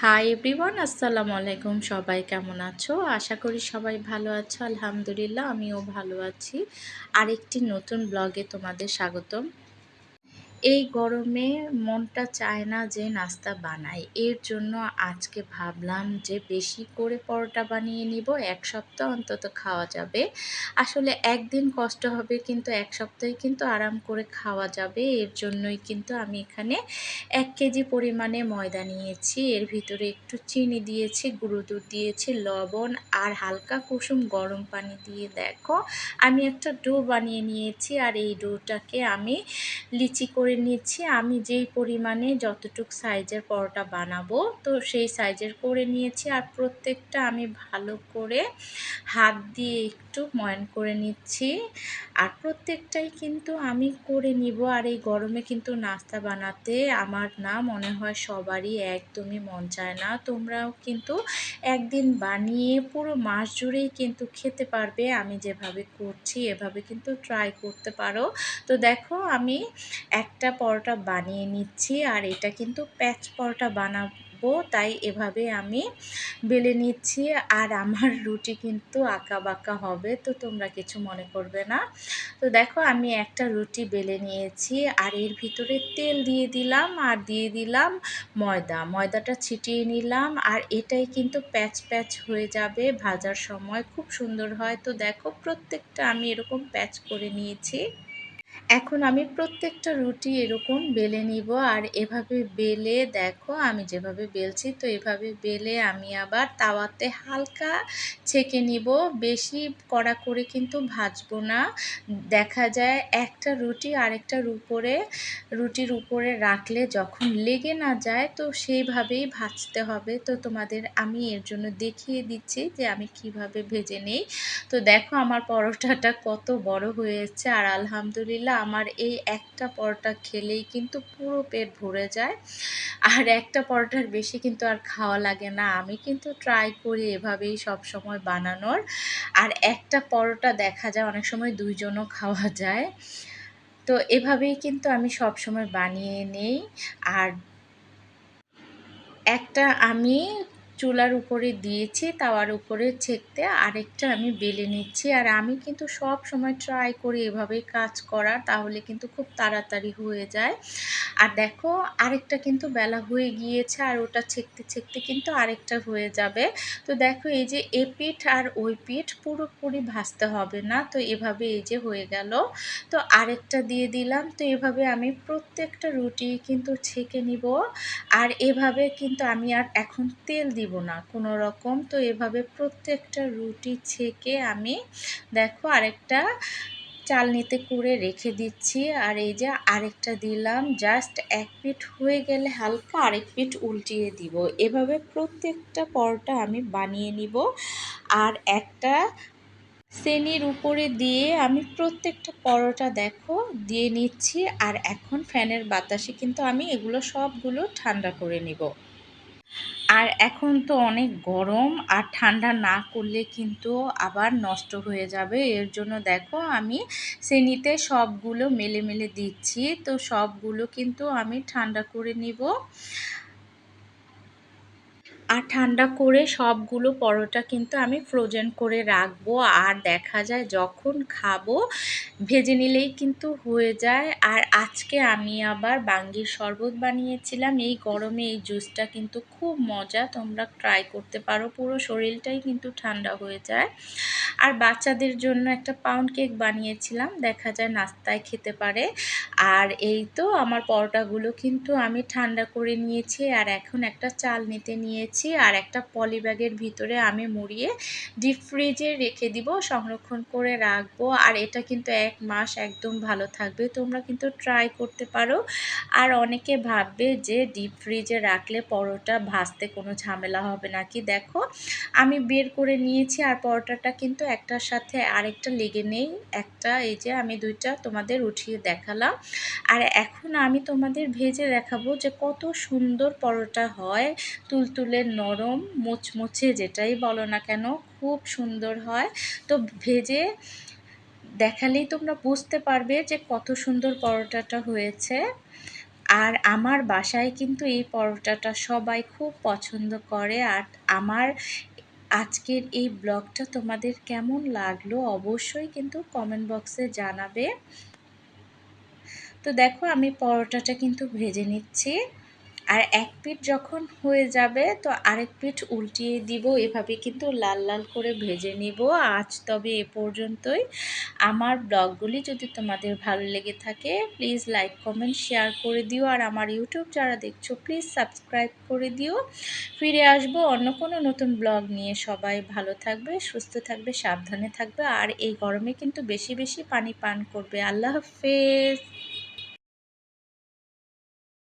Hi everyone আসসালামু আলাইকুম। সবাই কেমন আছো? আশা করি সবাই ভালো আছো। আলহামদুলিল্লাহ, আমিও ভালো আছি। আরেকটি নতুন ব্লগে তোমাদের স্বাগতম। এই গরমে মনটা চায় না যে নাস্তা বানাই। এর জন্য আজকে ভাবলাম যে বেশি করে পরোটা বানিয়ে নিব, এক সপ্তাহ অন্তত খাওয়া যাবে। আসলে একদিন কষ্ট হবে, কিন্তু এক সপ্তাহে কিন্তু আরাম করে খাওয়া যাবে। এর জন্যই কিন্তু আমি এখানে এক কেজি পরিমাণে ময়দা নিয়েছি। এর ভিতরে একটু চিনি দিয়েছি, গুঁড়ো দুধ দিয়েছি, লবণ আর হালকা কুসুম গরম পানি দিয়ে দেখো। আমি একটা ডো বানিয়ে নিয়েছি আর এই ডোটাকে আমি লিচি করে করে নিচ্ছি। আমি যেই পরিমাণে যতটুক সাইজের পরোটা বানাবো, তো সেই সাইজের করে নিয়েছি। আর প্রত্যেকটা আমি ভালো করে হাত দিয়ে একটু ময়ন করে নিচ্ছি। আর প্রত্যেকটাই কিন্তু আমি করে নিব। আর এই গরমে কিন্তু নাস্তা বানাতে আমার না মনে হয় সবারই একদমই মন চায় না। তোমরাও কিন্তু একদিন বানিয়ে পুরো মাস জুড়েই কিন্তু খেতে পারবে। আমি যেভাবে করছি, এভাবে কিন্তু ট্রাই করতে পারো। তো দেখো, আমি এক একটা পরোটা বানিয়ে নিচ্ছি আর এটা কিন্তু প্যাচ পরোটা বানাবো, তাই এভাবে আমি বেলে নিচ্ছি। আর আমার রুটি কিন্তু আঁকা বাঁকা হবে, তো তোমরা কিছু মনে করবে না। তো দেখো, আমি একটা রুটি বেলে নিয়েছি আর এর ভিতরে তেল দিয়ে দিলাম আর দিয়ে দিলাম ময়দা। ময়দাটা ছিটিয়ে নিলাম আর এটাই কিন্তু প্যাচ প্যাচ হয়ে যাবে ভাজার সময়। খুব সুন্দর হয়। তো দেখো, প্রত্যেকটা আমি এরকম প্যাচ করে নিয়েছি। এখন আমি প্রত্যেকটা রুটি এরকম বেলে নিব আর এভাবে বেলে দেখো আমি যেভাবে বেলছি তো এভাবে বেলে আমি আবার তাওয়াতে হালকা ছেঁকে নিব। বেশি কড়া করে কিন্তু ভাজবো না। দেখা যায় একটা রুটি আরেকটার উপরে, রুটির উপরে রাখলে যখন লেগে না যায় তো সেইভাবেই ভাজতে হবে। তো তোমাদের আমি এর জন্য দেখিয়ে দিচ্ছি যে আমি কীভাবে ভেজে নেই। তো দেখো আমার পরোটাটা কত বড় হয়েছে আর আলহামদুলিল্লাহ আমার এই একটা পরোটা খেলেই কিন্তু পুরো পেট ভরে যায়। আর একটা পরোটার বেশি কিন্তু আর খাওয়া লাগে না। আমি কিন্তু ট্রাই করি এভাবেই সব সময় বানানোর। আর একটা পরোটা দেখা যায়, অনেক সময় দুইজনও খাওয়া যায়। তো এভাবেই কিন্তু আমি সব সময় বানিয়ে নেই। আর একটা আমি চুলার উপরে দিয়েছি, তাওয়ার উপরে ছেঁকতে আরেকটা আমি বেলে নিচ্ছি। আর আমি কিন্তু সব সময় ট্রাই করি এভাবেই কাজ করার, তাহলে কিন্তু খুব তাড়াতাড়ি হয়ে যায়। আর দেখো, আরেকটা কিন্তু বেলা হয়ে গিয়েছে আর ওটা ছেঁকতে ছেঁকতে কিন্তু আরেকটা হয়ে যাবে। তো দেখো, এই যে এ পিঠ আর ওই পিঠ পুরোপুরি ভাজতে হবে না। তো এভাবে এই যে হয়ে গেল। তো আরেকটা দিয়ে দিলাম। তো এভাবে আমি প্রত্যেকটা রুটি কিন্তু ছেঁকে নিব। আর এভাবে কিন্তু আমি আর এখন তেল দিব না কোনো রকম। তো এভাবে প্রত্যেকটা রুটি ছেঁকে আমি, দেখো, আরেকটা চালনিতে করে রেখে দিচ্ছি। আর এই যে আরেকটা দিলাম জাস্ট এক পিঠ হয়ে গেলে হালকা আরেক পিঠ উল্টিয়ে দিব। এভাবে প্রত্যেকটা পরোটা আমি বানিয়ে নিব। আর একটা শ্রেণির উপরে দিয়ে আমি প্রত্যেকটা পরোটা দেখো, দিয়ে নিচ্ছি। আর এখন ফ্যানের বাতাসে কিন্তু আমি এগুলো সবগুলো ঠান্ডা করে নিব। আর এখন তো অনেক গরম আর ঠান্ডা না করলে কিন্তু আবার নষ্ট হয়ে যাবে। এর জন্য দেখো আমি শ্রেণীতে সবগুলো মেলে মেলে দিচ্ছি। তো সবগুলো কিন্তু আমি ঠান্ডা করে নিব। ঠান্ডা করে সবগুলো পরোটা কিন্তু আমি ফ্রোজেন করে রাখব। আর দেখা যায় যখন খাব, ভেজে নিলেই কিন্তু হয়ে যায়। আর আজকে আমি আবার বাঙ্গির শরবত বানিয়েছিলাম। এই গরমে এই জুসটা কিন্তু খুব মজা। তোমরা ট্রাই করতে পারো। পুরো শরীরটাই কিন্তু ঠান্ডা হয়ে যায়। আর বাচ্চাদের জন্য একটা পাউন্ড কেক বানিয়েছিলাম। দেখা যায় নাস্তায় খেতে পারে। আর এই তো আমার পরোটাগুলো কিন্তু আমি ঠান্ডা করে নিয়েছি। আর এখন একটা চাল নিতে নিয়েছি। নিচ্ছি আর একটা পলি ব্যাগের ভিতরে আমি মুড়িয়ে ডিপ ফ্রিজে রেখে দিব, সংরক্ষণ করে রাখব। আর এটা কিন্তু এক মাস একদম ভালো থাকবে। তোমরা কিন্তু ট্রাই করতে পারো। আর অনেকে ভাববে যে ডিপ ফ্রিজে রাখলে পরোটা ভাজতে কোনো ঝামেলা হবে নাকি দেখো, আমি বের করে নিয়েছি আর পরোটাটা কিন্তু একটার সাথে আরেকটা লেগে নেই। একটা, এই যে আমি দুইটা তোমাদের উঠিয়ে দেখালাম। আর এখন আমি তোমাদের ভেজে দেখাবো যে কত সুন্দর পরোটা হয়। তুলতুলে নরম, মুচমুচে যেটাই বলো না কেন, খুব সুন্দর হয়। তো ভেজে দেখালেই তোমরা বুঝতে পারবে যে কত সুন্দর পরোটাটা হয়েছে। আর আমার বাসায় কিন্তু এই পরোটাটা সবাই খুব পছন্দ করে। আর আমার আজকের এই ব্লগটা তোমাদের কেমন লাগল অবশ্যই কিন্তু কমেন্ট বক্সে জানাবে। তো দেখো আমি পরোটাটা কিন্তু ভেজে নিচ্ছি। আর এক পিঠ যখন হয়ে যাবে, তো আরেক পিঠ উল্টিয়ে দিব। এভাবে কিন্তু লাল লাল করে ভেজে নিব। আজ তবে এ পর্যন্তই। আমার ব্লগগুলি যদি তোমাদের ভালো লেগে থাকে প্লিজ লাইক কমেন্ট শেয়ার করে দিও। আর আমার ইউটিউব যারা দেখছ প্লিজ সাবস্ক্রাইব করে দিও। ফিরে আসব অন্য কোনো নতুন ব্লগ নিয়ে। সবাই ভালো থাকবে, সুস্থ থাকবে, সাবধানে থাকবে। আর এই গরমে কিন্তু বেশি বেশি পানি পান করবে। আল্লাহ হাফেজ।